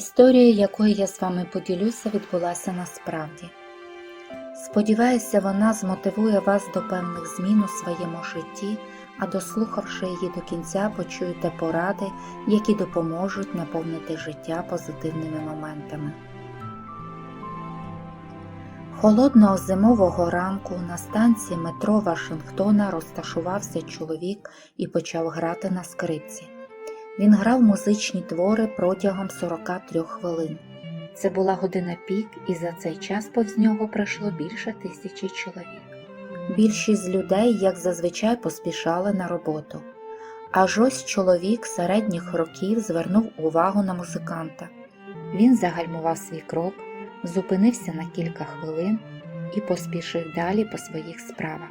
Історія, якою я з вами поділюся, відбулася насправді. Сподіваюся, вона змотивує вас до певних змін у своєму житті, а дослухавши її до кінця, почуєте поради, які допоможуть наповнити життя позитивними моментами. Холодного зимового ранку на станції метро Вашингтона розташувався чоловік і почав грати на скрипці. Він грав музичні твори протягом 43 хвилин. Це була година пік, і за цей час повз нього пройшло більше тисячі чоловік. Більшість людей, як зазвичай, поспішали на роботу. Аж ось чоловік середніх років звернув увагу на музиканта. Він загальмував свій крок, зупинився на кілька хвилин і поспішив далі по своїх справах.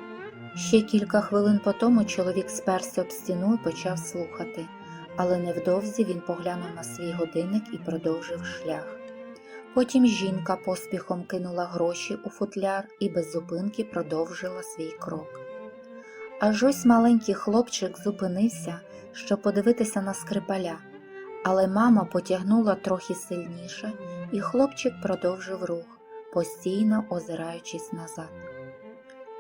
Ще кілька хвилин по тому чоловік сперся об стіну і почав слухати, але невдовзі він поглянув на свій годинник і продовжив шлях. Потім жінка поспіхом кинула гроші у футляр і без зупинки продовжила свій крок. Аж ось маленький хлопчик зупинився, щоб подивитися на скрипаля, але мама потягнула трохи сильніше, і хлопчик продовжив рух, постійно озираючись назад.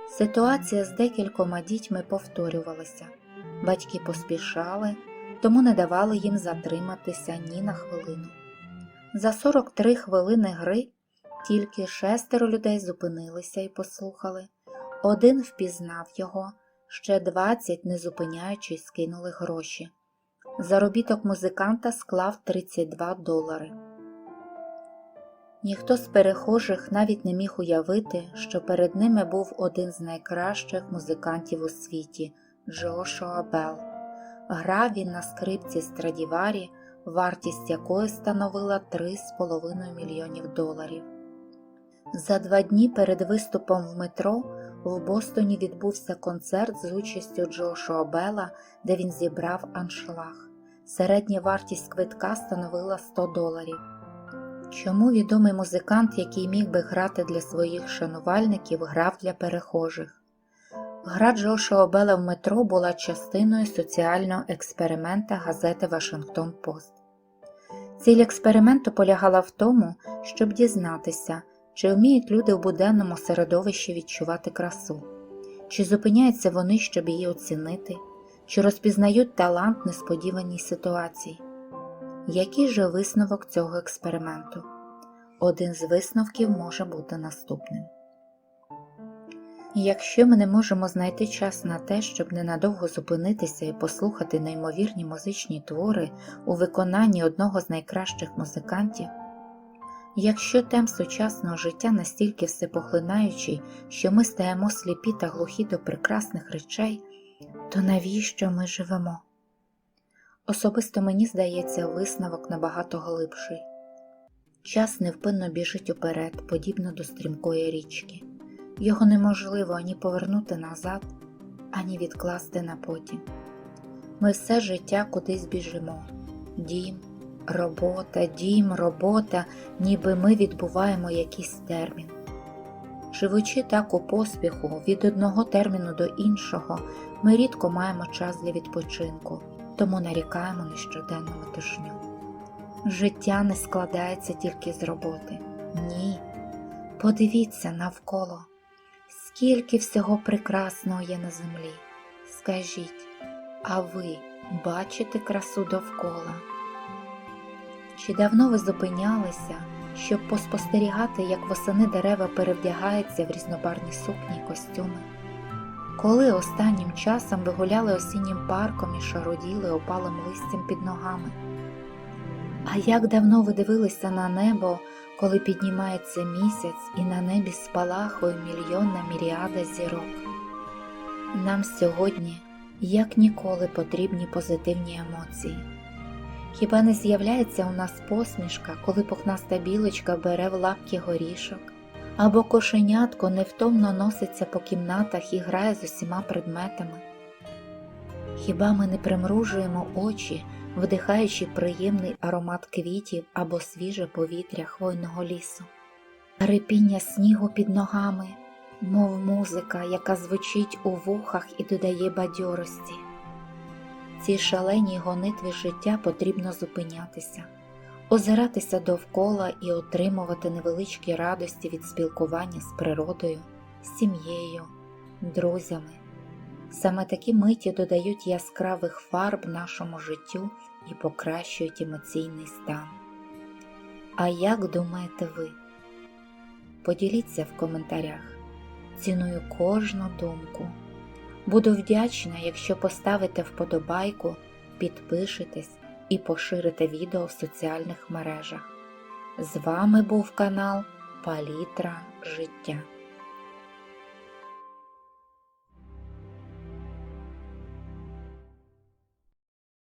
Ситуація з декількома дітьми повторювалася. Батьки поспішали, тому не давали їм затриматися ні на хвилину. За 43 хвилини гри тільки шестеро людей зупинилися і послухали. Один впізнав його, ще 20, не зупиняючись, скинули гроші. Заробіток музиканта склав 32 долари. Ніхто з перехожих навіть не міг уявити, що перед ними був один з найкращих музикантів у світі Джошуа Белл. Грав він на скрипці Страдіварі, вартість якої становила 3,5 мільйонів доларів. За два дні перед виступом в метро в Бостоні відбувся концерт з участю Джошуа Белла, де він зібрав аншлаг. Середня вартість квитка становила 100 доларів. Чому відомий музикант, який міг би грати для своїх шанувальників, грав для перехожих? Гра Джошуа Белла в метро була частиною соціального експеримента газети Вашингтон Пост. Ціль експерименту полягала в тому, щоб дізнатися, чи вміють люди в буденному середовищі відчувати красу, чи зупиняються вони, щоб її оцінити, чи розпізнають талант несподіваній ситуації. Який же висновок цього експерименту? Один з висновків може бути наступним. Якщо ми не можемо знайти час на те, щоб ненадовго зупинитися і послухати неймовірні музичні твори у виконанні одного з найкращих музикантів, якщо темп сучасного життя настільки всепоглинаючий, що ми стаємо сліпі та глухі до прекрасних речей, то навіщо ми живемо? Особисто мені здається висновок набагато глибший. Час невпинно біжить уперед, подібно до стрімкої річки. Його неможливо ані повернути назад, ані відкласти на потім. Ми все життя кудись біжимо. Дім, робота, дім, робота, ніби ми відбуваємо якийсь термін. Живучи так у поспіху від одного терміну до іншого, ми рідко маємо час для відпочинку, тому нарікаємо на щоденну метушню. Життя не складається тільки з роботи. Ні. Подивіться навколо. Скільки всього прекрасного є на землі. Скажіть, а ви бачите красу довкола? Чи давно ви зупинялися, щоб поспостерігати, як восени дерева перевдягаються в різнобарні сукні й костюми? Коли останнім часом ви гуляли осіннім парком і шароділи опалим листям під ногами? А як давно ви дивилися на небо, коли піднімається місяць і на небі спалахує мільйонна міріада зірок? Нам сьогодні, як ніколи, потрібні позитивні емоції. Хіба не з'являється у нас посмішка, коли пухнаста білочка бере в лапки горішок, або кошенятко невтомно носиться по кімнатах і грає з усіма предметами? Хіба ми не примружуємо очі, вдихаючи приємний аромат квітів або свіже повітря хвойного лісу, репіння снігу під ногами, мов музика, яка звучить у вухах і додає бадьорості. Ці шалені гонитви життя потрібно зупинятися. озиратися довкола і отримувати невеличкі радості від спілкування з природою, сім'єю, друзями. Саме такі миті додають яскравих фарб нашому життю і покращують емоційний стан. А як думаєте ви? Поділіться в коментарях. Ціную кожну думку. Буду вдячна, якщо поставите вподобайку, підпишетесь і поширите відео в соціальних мережах. З вами був канал Палітра Життя.